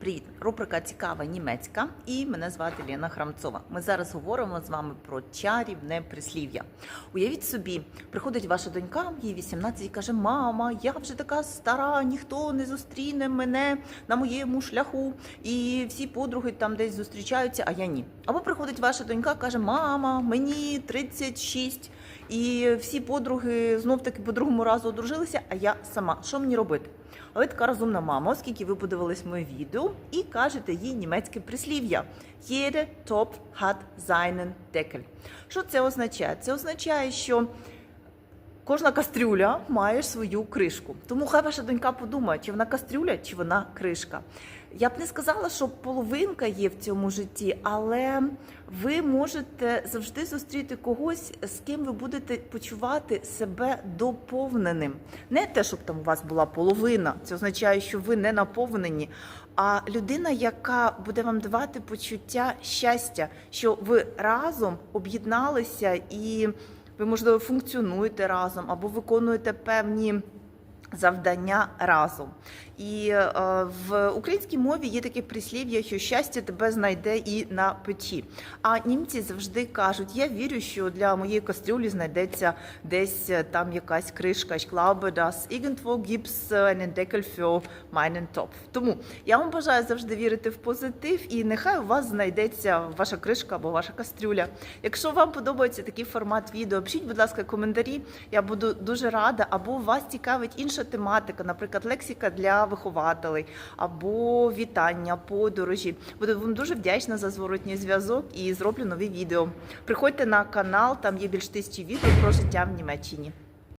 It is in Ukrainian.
Привіт! Рубрика Цікава німецька і мене звати Лена Храмцова. Ми зараз говоримо з вами про чарівне прислів'я. Уявіть собі, приходить ваша донька, їй 18 і каже: Мама, я вже така стара, ніхто не зустріне мене на моєму шляху, і всі подруги там десь зустрічаються, а я ні. Або приходить ваша донька, каже: Мама, мені 36, і всі подруги знов таки по другому разу одружилися, а я сама. Що мені робити? А ви така розумна мама, оскільки ви подивились моє відео і кажете їй німецьке прислів'я. Jede Topf hat seinen Deckel. Що це означає? Це означає, що кожна кастрюля має свою кришку. Тому хай ваша донька подумає, чи вона кастрюля, чи вона кришка. Я б не сказала, що половинка є в цьому житті, але ви можете завжди зустріти когось, з ким ви будете почувати себе доповненим. Не те, щоб там у вас була половина, це означає, що ви не наповнені. А людина, яка буде вам давати почуття щастя, що ви разом об'єдналися і ви, можливо, функціонуєте разом або виконуєте певні завдання разом. І е, в українській мові є таке прислів'я, що щастя тебе знайде і на печі. А німці завжди кажуть: я вірю, що для моєї кастрюлі знайдеться десь е, там якась кришка. Ich glaube, dass irgendwo gibt's einen Deckel für meinen Topf. Тому я вам бажаю завжди вірити в позитив, і нехай у вас знайдеться ваша кришка або ваша кастрюля. Якщо вам подобається такий формат відео, пишіть, будь ласка, коментарі. Я буду дуже рада, або вас цікавить інша тематика, наприклад, лексика для вихователей, або вітання, подорожі. Буду вам дуже вдячна за зворотній зв'язок і зроблю нові відео. Приходьте на канал, там є більш тисячі відео про життя в Німеччині.